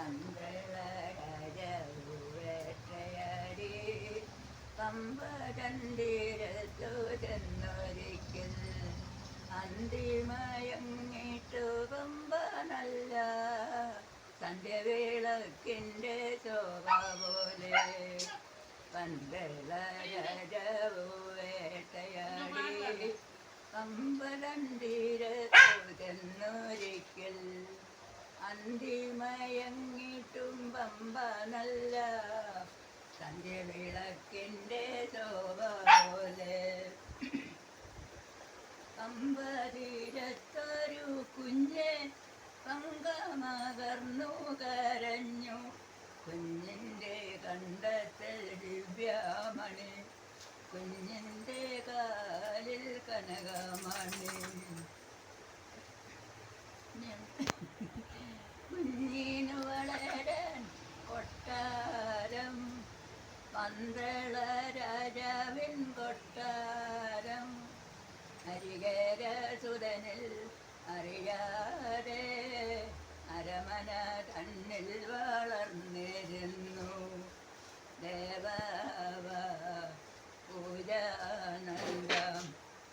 പന്തളരാജവേട്ടയാടി പമ്പകണ്ടീരത്തു ചെന്നൊരിക്കൽ അന്തിമയങ്ങിട്ടു പമ്പ നല്ല സന്ധ്യവിളക്കിന്റെ ശോഭ പോലെ. പന്തളരാജവു വേട്ടയാടി പമ്പകണ്ടീരത്തു ചെന്നൊരിക്കൽ അന്തിമയങ്ങിട്ടും പമ്പ നല്ല സന്ധ്യവിളക്കിന്റെ ശോഭ പോലെ. പമ്പതീരത്തൊരു കുഞ്ഞെ പങ്കമകർന്നു കരഞ്ഞു. കുഞ്ഞിന്റെ കണ്ടത്തിൽ ദിവ്യാമണി. കുഞ്ഞിന്റെ കാലിൽ കനകമണി. പന്തള രാജാവിൻ കൊട്ടാരം അരികര സുതനിൽ അറിയാതെ അരമന തന്നിൽ വളർന്നിരുന്നു. ദേവാവ പൂജാനന്ദം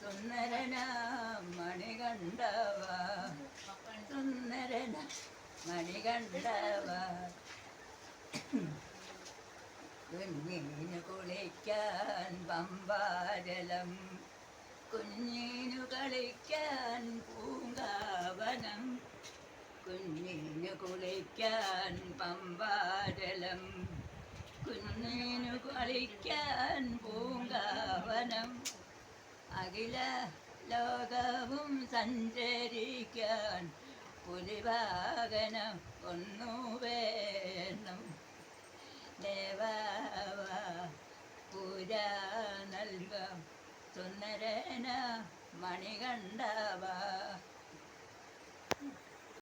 സുന്ദരനാം മണികണ്ഠവ സുന്ദരന മണികണ്ഠവ കുഞ്ഞിനു കുളിക്കാൻ പമ്പാജലം കുഞ്ഞിനു കളിക്കാൻ പൂങ്കാവനം. കുഞ്ഞിനു കുളിക്കാൻ പമ്പാജലം കുഞ്ഞിനു കളിക്കാൻ പൂങ്കാവനം. അഖില ലോകവും സഞ്ചരിക്കാൻ പുലിവാകനം ഒന്നു സുന്ദരന മണികണ്ഠവ